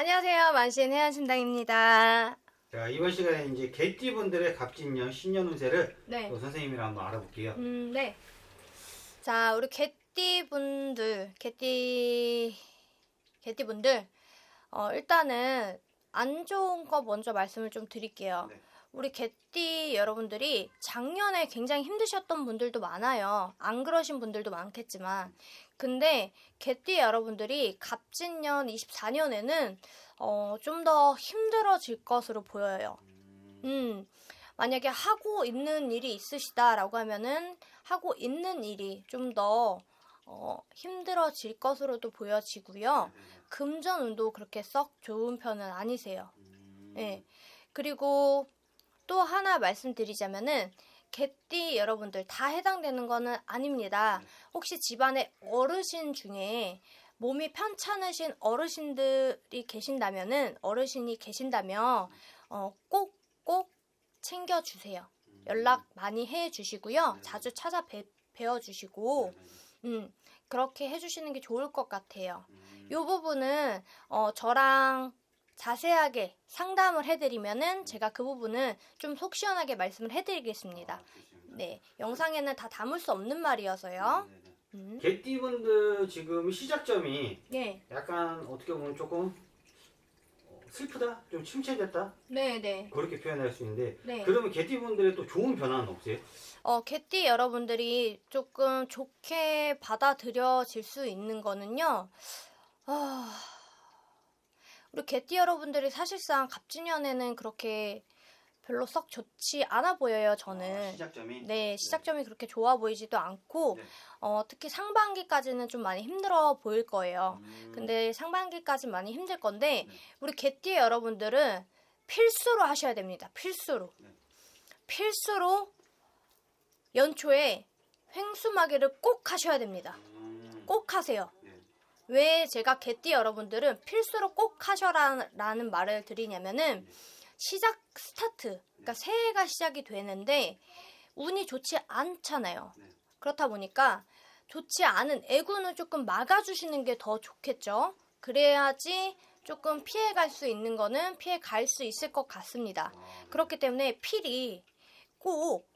안녕하세요. 만신 해안신당입니다. 자, 이번 시간에 이제 개띠분들의 갑진년 신년 운세를 네. 또 선생님이랑 한번 알아볼게요. 음, 네. 자, 우리 개띠 분들, 개띠, 개띠 분들, 어, 일단은 안 좋은 거 먼저 말씀을 좀 드릴게요. 네. 우리 개띠 여러분들이 작년에 굉장히 힘드셨던 분들도 많아요. 안 그러신 분들도 많겠지만. 근데 개띠 여러분들이 갑진년 24년에는 어, 좀 더 힘들어질 것으로 보여요. 음, 만약에 하고 있는 일이 있으시다라고 하면은 하고 있는 일이 좀더 어, 힘들어질 것으로도 보여지고요. 금전운도 그렇게 썩 좋은 편은 아니세요. 예. 그리고 또 하나 말씀드리자면은 개띠 여러분들 다 해당되는 거는 아닙니다. 혹시 집안에 어르신 중에 몸이 편찮으신 어르신들이 계신다면은 어르신이 계신다면 어, 꼭꼭 챙겨 주세요. 연락 많이 해 주시고요. 자주 찾아 뵈, 뵈어 주시고 음, 그렇게 해 주시는 게 좋을 것 같아요. 요 부분은 어, 저랑 자세하게 상담을 해드리면은 제가 그 부분은 좀 속 시원하게 말씀을 해드리겠습니다. 네, 영상에는 다 담을 수 없는 말이어서요. 음. 개띠분들 지금 시작점이 네, 약간 어떻게 보면 조금 어, 슬프다? 좀 침체됐다? 네, 네, 그렇게 표현할 수 있는데 네. 그러면 개띠분들의 또 좋은 변화는 없어요? 어, 개띠 여러분들이 조금 좋게 받아들여질 수 있는 거는요. 아, 우리 개띠 여러분들이 사실상 갑진년에는 그렇게 별로 썩 좋지 않아 보여요, 저는. 아, 시작점이? 네, 시작점이 그렇게 좋아 보이지도 않고, 네. 어, 특히 상반기까지는 좀 많이 힘들어 보일 거예요. 음, 근데 상반기까지 많이 힘들 건데, 네. 우리 개띠 여러분들은 필수로 하셔야 됩니다. 필수로. 네. 필수로 연초에 횡수마개를 꼭 하셔야 됩니다. 음, 꼭 하세요. 네. 왜 제가 개띠 여러분들은 필수로 꼭 하셔라라는 말을 드리냐면은 시작 스타트 그러니까 새해가 시작이 되는데 운이 좋지 않잖아요. 네. 그렇다 보니까 좋지 않은 애군을 조금 막아주시는 게 더 좋겠죠. 그래야지 조금 피해갈 수 있는 거는 피해갈 수 있을 것 같습니다. 아, 네. 그렇기 때문에 필히 꼭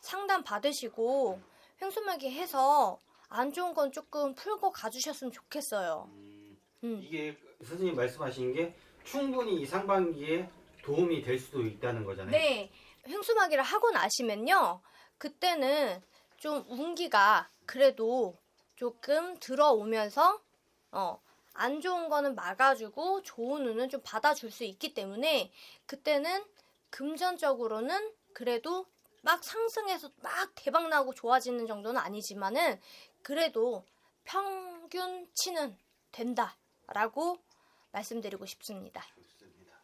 상담 받으시고 횡수막이 해서 안 좋은 건 조금 풀고 가주셨으면 좋겠어요. 음, 음. 이게 선생님 말씀하신 게 충분히 이 상반기에 도움이 될 수도 있다는 거잖아요. 네, 횡수막이를 하고 나시면요, 그때는 좀 운기가 그래도 조금 들어오면서 어, 안 좋은 거는 막아주고 좋은 운은 좀 받아줄 수 있기 때문에 그때는 금전적으로는 그래도 막 상승해서 막 대박 나고 좋아지는 정도는 아니지만은 그래도 평균치는 된다라고 말씀드리고 싶습니다.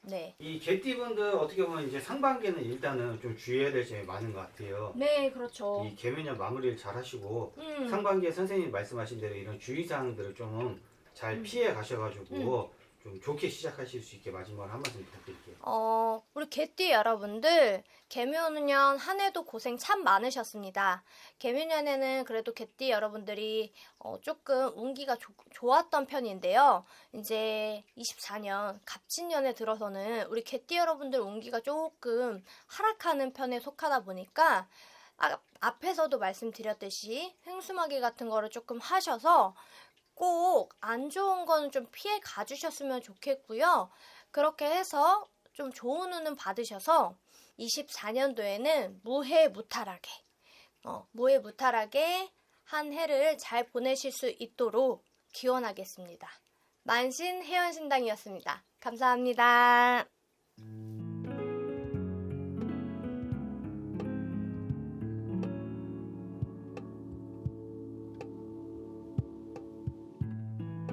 네. 이 개띠분들 어떻게 보면 이제 상반기는 일단은 좀 주의해야 될 점이 많은 것 같아요. 네, 그렇죠. 이 개면년 마무리를 잘 하시고 음. 상반기에 선생님 말씀하신 대로 이런 주의사항들을 좀잘 음. 피해 가셔가지고 좀 좋게 시작하실 수 있게 마지막으로 한 말씀 부탁드릴게요. 어, 우리 개띠 여러분들, 개묘년 한 해도 고생 참 많으셨습니다. 개묘년에는 그래도 개띠 여러분들이 어, 조금 운기가 조- 좋았던 편인데요. 이제 24년 갑진년에 들어서는 우리 개띠 여러분들 운기가 조금 하락하는 편에 속하다 보니까 아, 앞에서도 말씀드렸듯이 횡수마개 같은 거를 조금 하셔서 꼭 안 좋은 거는 좀 피해 가주셨으면 좋겠고요. 그렇게 해서 좀 좋은 운은 받으셔서 24년도에는 무해무탈하게, 어, 무해무탈하게 한 해를 잘 보내실 수 있도록 기원하겠습니다. 만신 해연신당이었습니다. 감사합니다.